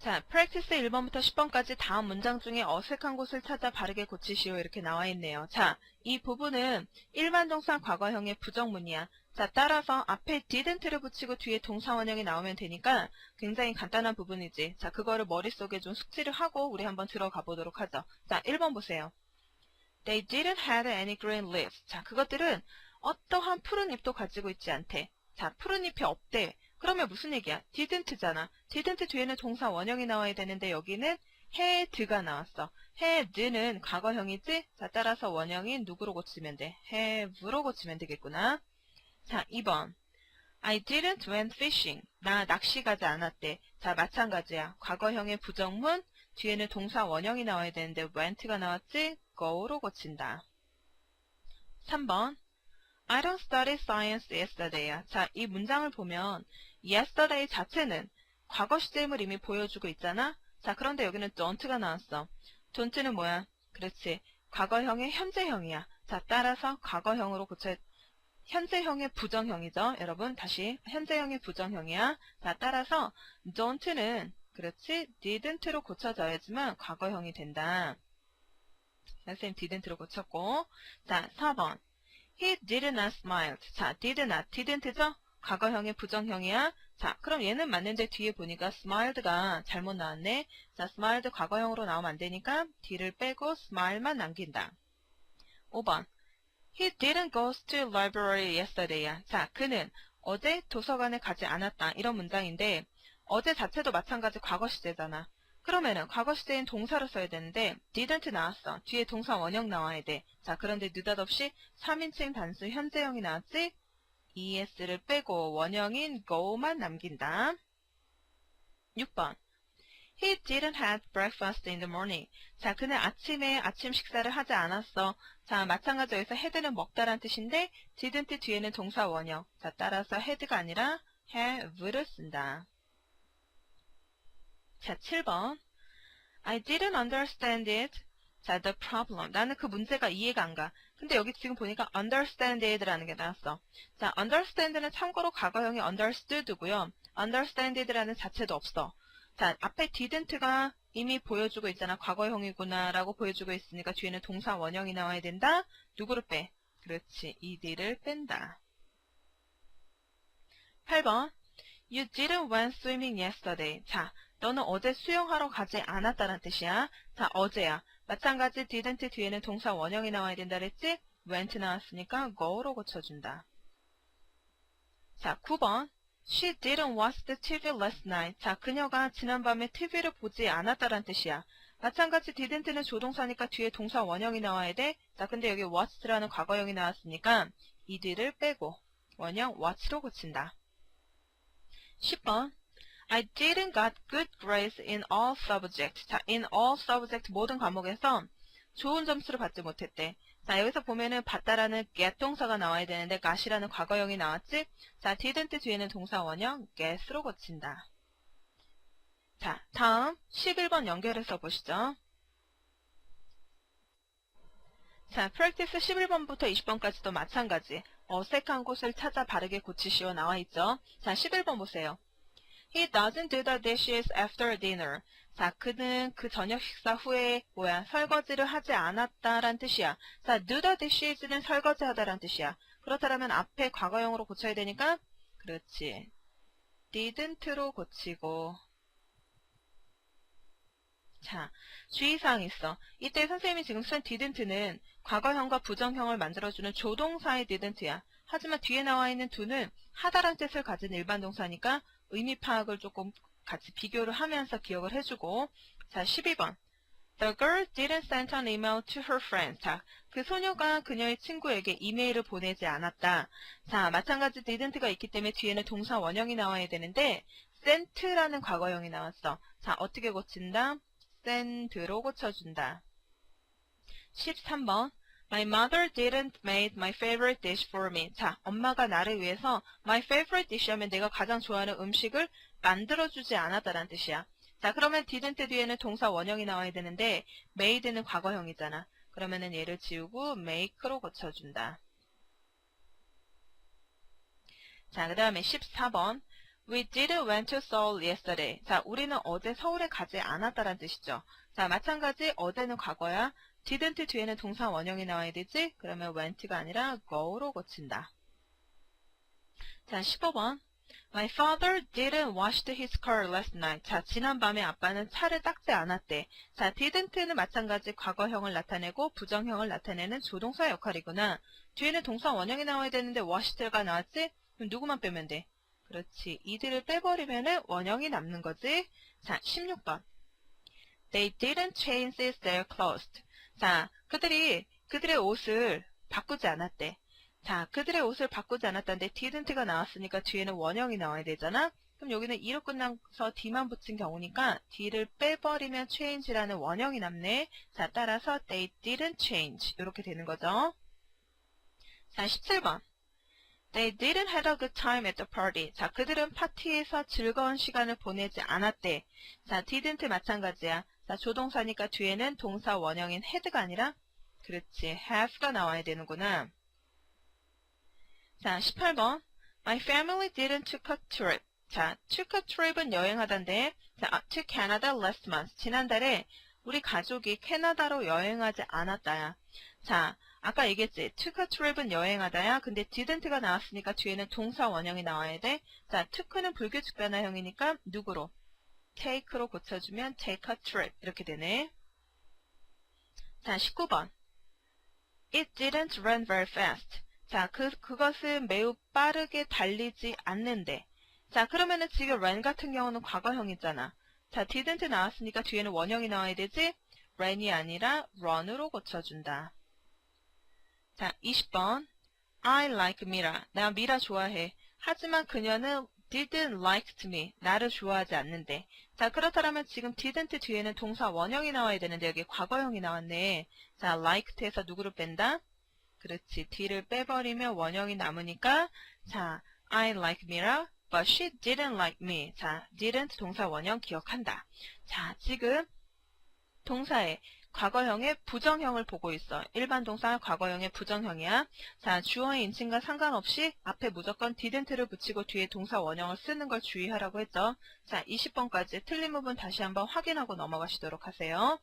자, practice 1번부터 10번까지 다음 문장 중에 어색한 곳을 찾아 바르게 고치시오 이렇게 나와 있네요. 자, 이 부분은 일반 동사 과거형의 부정문이야. 자, 따라서 앞에 didn't를 붙이고 뒤에 동사 원형이 나오면 되니까 굉장히 간단한 부분이지. 자, 그거를 머릿속에 좀 숙지를 하고 우리 한번 들어가 보도록 하죠. 자, 1번 보세요. They didn't have any green leaves. 자, 그것들은 어떠한 푸른 잎도 가지고 있지 않대. 자, 푸른 잎이 없대. 그러면 무슨 얘기야? didn't잖아. didn't 뒤에는 동사 원형이 나와야 되는데 여기는 had가 나왔어. had는 과거형이지? 자, 따라서 원형인 누구로 고치면 돼? have로 고치면 되겠구나. 자, 2번. I didn't went fishing. 나 낚시 가지 않았대. 자, 마찬가지야. 과거형의 부정문, 뒤에는 동사 원형이 나와야 되는데 went가 나왔지? go로 고친다. 3번. I don't study science yesterday야. 자, 이 문장을 보면 yesterday 자체는 과거 시제임을 이미 보여주고 있잖아. 자, 그런데 여기는 don't가 나왔어. don't는 뭐야? 그렇지. 과거형의 현재형이야. 자, 따라서 과거형으로 고쳐 현재형의 부정형이죠. 여러분, 다시 현재형의 부정형이야. 자, 따라서 don't는 그렇지. didn't로 고쳐져야지만 과거형이 된다. 선생님 didn't로 고쳤고 자, 4번. He did not smile. 자, did not, didn't죠? 과거형의 부정형이야. 자, 그럼 얘는 맞는데 뒤에 보니까 smiled가 잘못 나왔네. 자, smiled 과거형으로 나오면 안 되니까 d를 빼고 smile만 남긴다. 5번. He didn't go to library yesterday야. 자, 그는 어제 도서관에 가지 않았다. 이런 문장인데 어제 자체도 마찬가지 과거 시제잖아. 그러면은 과거 시제인 동사로 써야 되는데 didn't 나왔어. 뒤에 동사 원형 나와야 돼. 자, 그런데 느닷없이 3인칭 단수 현재형이 나왔지? es를 빼고 원형인 go만 남긴다. 6번. He didn't have breakfast in the morning. 자, 그는 아침에 아침 식사를 하지 않았어. 자, 마찬가지로 여기서 had는 먹다란 뜻인데 didn't 뒤에는 동사 원형. 자, 따라서 had가 아니라 have를 쓴다. 자, 7번. I didn't understand it. 자, the problem. 나는 그 문제가 이해가 안 가. 근데 여기 지금 보니까 understand it라는 게 나왔어. 자, understand는 참고로 과거형이 understood고요. understanded라는 자체도 없어. 자, 앞에 didn't가 이미 보여주고 있잖아. 과거형이구나 라고 보여주고 있으니까 뒤에는 동사 원형이 나와야 된다. 누구를 빼? 그렇지. ed를 뺀다. 8번. You didn't went swimming yesterday. 자, 너는 어제 수영하러 가지 않았다는 뜻이야. 자, 어제야. 마찬가지 didn't 뒤에는 동사 원형이 나와야 된다 그랬지? went 나왔으니까 go로 고쳐준다. 자, 9번. She didn't watch the TV last night. 자, 그녀가 지난밤에 TV를 보지 않았다는 뜻이야. 마찬가지 didn't는 조동사니까 뒤에 동사 원형이 나와야 돼. 자, 근데 여기 watch라는 과거형이 나왔으니까 ed를 빼고 원형 watch로 고친다. 10번. I didn't got good grades in all subjects. 자, in all subject 모든 과목에서 좋은 점수를 받지 못했대. 자, 여기서 보면은 받다라는 get 동사가 나와야 되는데 got이라는 과거형이 나왔지? 자, didn't 뒤에는 동사 원형 get으로 고친다. 자, 다음 11번 연결해서 보시죠. 자, practice 11번부터 20번까지도 마찬가지. 어색한 곳을 찾아 바르게 고치시오 나와 있죠. 자, 11번 보세요. He doesn't do the dishes after dinner. 자, 그는 그 저녁 식사 후에 뭐야 설거지를 하지 않았다란 뜻이야. 자, do the dishes는 설거지하다란 뜻이야. 그렇다면 앞에 과거형으로 고쳐야 되니까 그렇지. didn't로 고치고 자, 주의사항 있어. 이때 선생님이 지금 쓴 didn't는 과거형과 부정형을 만들어주는 조동사의 didn't야. 하지만 뒤에 나와 있는 do는 하다란 뜻을 가진 일반 동사니까 의미 파악을 조금 같이 비교를 하면서 기억을 해주고 자 12번 The girl didn't send an email to her friends. 자, 그 소녀가 그녀의 친구에게 이메일을 보내지 않았다. 자, 마찬가지 didn't가 있기 때문에 뒤에는 동사 원형이 나와야 되는데 sent라는 과거형이 나왔어. 자, 어떻게 고친다? send로 고쳐준다. 13번 My mother didn't make my favorite dish for me. 자, 엄마가 나를 위해서 my favorite dish 하면 내가 가장 좋아하는 음식을 만들어주지 않았다라는 뜻이야. 자, 그러면 didn't 뒤에는 동사 원형이 나와야 되는데 made는 과거형이잖아. 그러면은 얘를 지우고 make로 고쳐준다. 자, 그 다음에 14번 We didn't went to Seoul yesterday. 자, 우리는 어제 서울에 가지 않았다란 뜻이죠. 자, 마찬가지 어제는 과거야. didn't 뒤에는 동사 원형이 나와야 되지? 그러면 went가 아니라 go로 고친다. 자, 15번. My father didn't wash his car last night. 자, 지난밤에 아빠는 차를 닦지 않았대. 자, didn't는 마찬가지 과거형을 나타내고 부정형을 나타내는 조동사 역할이구나. 뒤에는 동사 원형이 나와야 되는데 washed가 나왔지? 그럼 누구만 빼면 돼? 그렇지. 이들을 빼버리면 원형이 남는 거지. 자, 16번. They didn't change their clothes. 자, 그들이 그들의 옷을 바꾸지 않았대. 자, 그들의 옷을 바꾸지 않았다는데 didn't가 나왔으니까 뒤에는 원형이 나와야 되잖아. 그럼 여기는 이로 끝나서 d만 붙인 경우니까 d를 빼버리면 change라는 원형이 남네. 자, 따라서 they didn't change 이렇게 되는 거죠. 자, 17번. They didn't have a good time at the party. 자, 그들은 파티에서 즐거운 시간을 보내지 않았대. 자, didn't 마찬가지야. 자, 조동사니까 뒤에는 동사 원형인 had가 아니라 그렇지, have가 나와야 되는구나. 자, 18번. My family didn't took a trip. 자, took a trip은 여행하던데. 자, to Canada last month. 지난달에 우리 가족이 캐나다로 여행하지 않았다야. 자, 아까 얘기했지. took a trip은 여행하다야. 근데 didn't가 나왔으니까 뒤에는 동사 원형이 나와야 돼. 자, took는 불규칙 변화형이니까 누구로? take로 고쳐주면 take a trip 이렇게 되네. 자, 19번. It didn't run very fast. 자, 그, 그것은 매우 빠르게 달리지 않는데. 자, 그러면은 지금 run 같은 경우는 과거형이잖아. 자, didn't 나왔으니까 뒤에는 원형이 나와야 되지? ran이 아니라 run으로 고쳐준다. 자, 20번. I like Mira. 나 미라 좋아해. 하지만 그녀는 didn't like me. 나를 좋아하지 않는데. 자, 그렇다면 지금 didn't 뒤에는 동사 원형이 나와야 되는데 여기 과거형이 나왔네. 자, liked에서 누구를 뺀다? 그렇지. d를 빼버리면 원형이 남으니까 자, I like Mira, but she didn't like me. 자, didn't 동사 원형 기억한다. 자, 지금 동사의 과거형의 부정형을 보고 있어. 일반 동사 과거형의 부정형이야. 자, 주어의 인칭과 상관없이 앞에 무조건 didn't를 붙이고 뒤에 동사 원형을 쓰는 걸 주의하라고 했죠. 자, 20번까지 틀린 부분 다시 한번 확인하고 넘어가시도록 하세요.